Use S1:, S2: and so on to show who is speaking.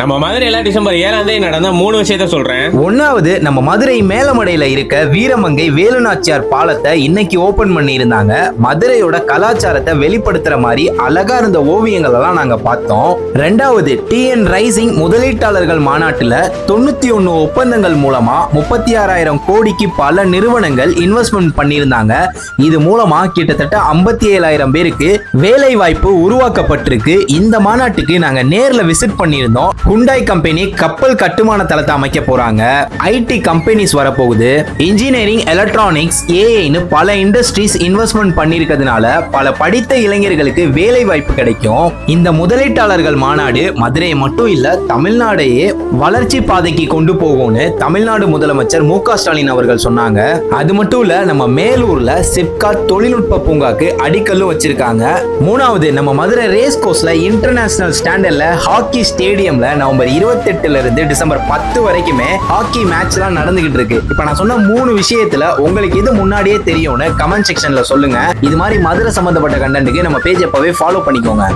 S1: நம்ம மதுரையில டிசம்பர் ஏழாம் தேதி நடந்த மூணு விஷயத்த சொல்றேன்.
S2: ஒன்னாவது நம்ம மதுரை மேலமடையில இருக்க வீரமங்கை வேலுநாச்சியார் பாலத்தை இன்னைக்கு ஓபன் பண்ணி இருந்தாங்க மதுரையோட கலாச்சாரத்தை வெளிப்படுத்துற மாதிரி அழகா இருந்த ஓவியங்கள் எல்லாம் நாங்க பார்த்தோம். ரெண்டாவது டிஎன் ரைசிங் முதலீட்டாளர்கள் மாநாட்டுல தொண்ணூத்தி ஒன்னு ஒப்பந்தங்கள் மூலமா முப்பத்தி ஆறாயிரம் கோடிக்கு பல நிறுவனங்கள் இன்வெஸ்ட்மெண்ட் பண்ணியிருந்தாங்க. இது மூலமா கிட்டத்தட்ட ஐம்பத்தி ஏழாயிரம் பேருக்கு வேலை வாய்ப்பு உருவாக்கப்பட்டிருக்கு. இந்த மாநாட்டுக்கு நாங்க நேர்ல விசிட் பண்ணியிருந்தோம். ஹுண்டாய் கம்பெனி கப்பல் கட்டுமான தளத்தை அமைக்க போறாங்க ஐடி கம்பெனிஸ் வரப்போகுது. இன்ஜினியரிங் எலக்ட்ரானிக்ஸ் ஏஐன்னு பல இண்டஸ்ட்ரீஸ் இன்வெஸ்ட்மெண்ட் பண்ணிருக்கிறதுனால பல படித்த இளைஞர்களுக்கு வேலை வாய்ப்பு கிடைக்கும். இந்த முதலீட்டாளர்கள் மாநாடு மதுரையை மட்டும் இல்ல தமிழ்நாடையே வளர்ச்சி பாதைக்கு கொண்டு போகும்னு தமிழ்நாடு முதலமைச்சர் மு ஸ்டாலின் அவர்கள் சொன்னாங்க. அது மட்டும் இல்ல நம்ம மேலூர்ல சிப்காட் தொழில்நுட்ப பூங்காக்கு அடிக்கல்லும் வச்சிருக்காங்க. மூணாவது நம்ம மதுரை ரேஸ் கோர்ஸ்ல இன்டர்நேஷனல் ஸ்டாண்டர்ட்ல ஹாக்கி ஸ்டேடியம்ல நவம்பர் 28 இருந்து டிசம்பர் பத்து வரைக்குமே ஹாக்கி மேட்ச் எல்லாம் நடந்துகிட்டு இருக்கு இப்ப நான் சொன்ன மூணு விஷயத்துல உங்களுக்கு எது முன்னாடியே தெரியும்னு கமெண்ட் செக்ஷன்ல சொல்லுங்க. இது மாதிரி மதுரை சம்பந்தப்பட்ட கண்டென்ட்டுக்கு நம்ம பேஜ் எப்பவே ஃபாலோ பண்ணிக்கோங்க.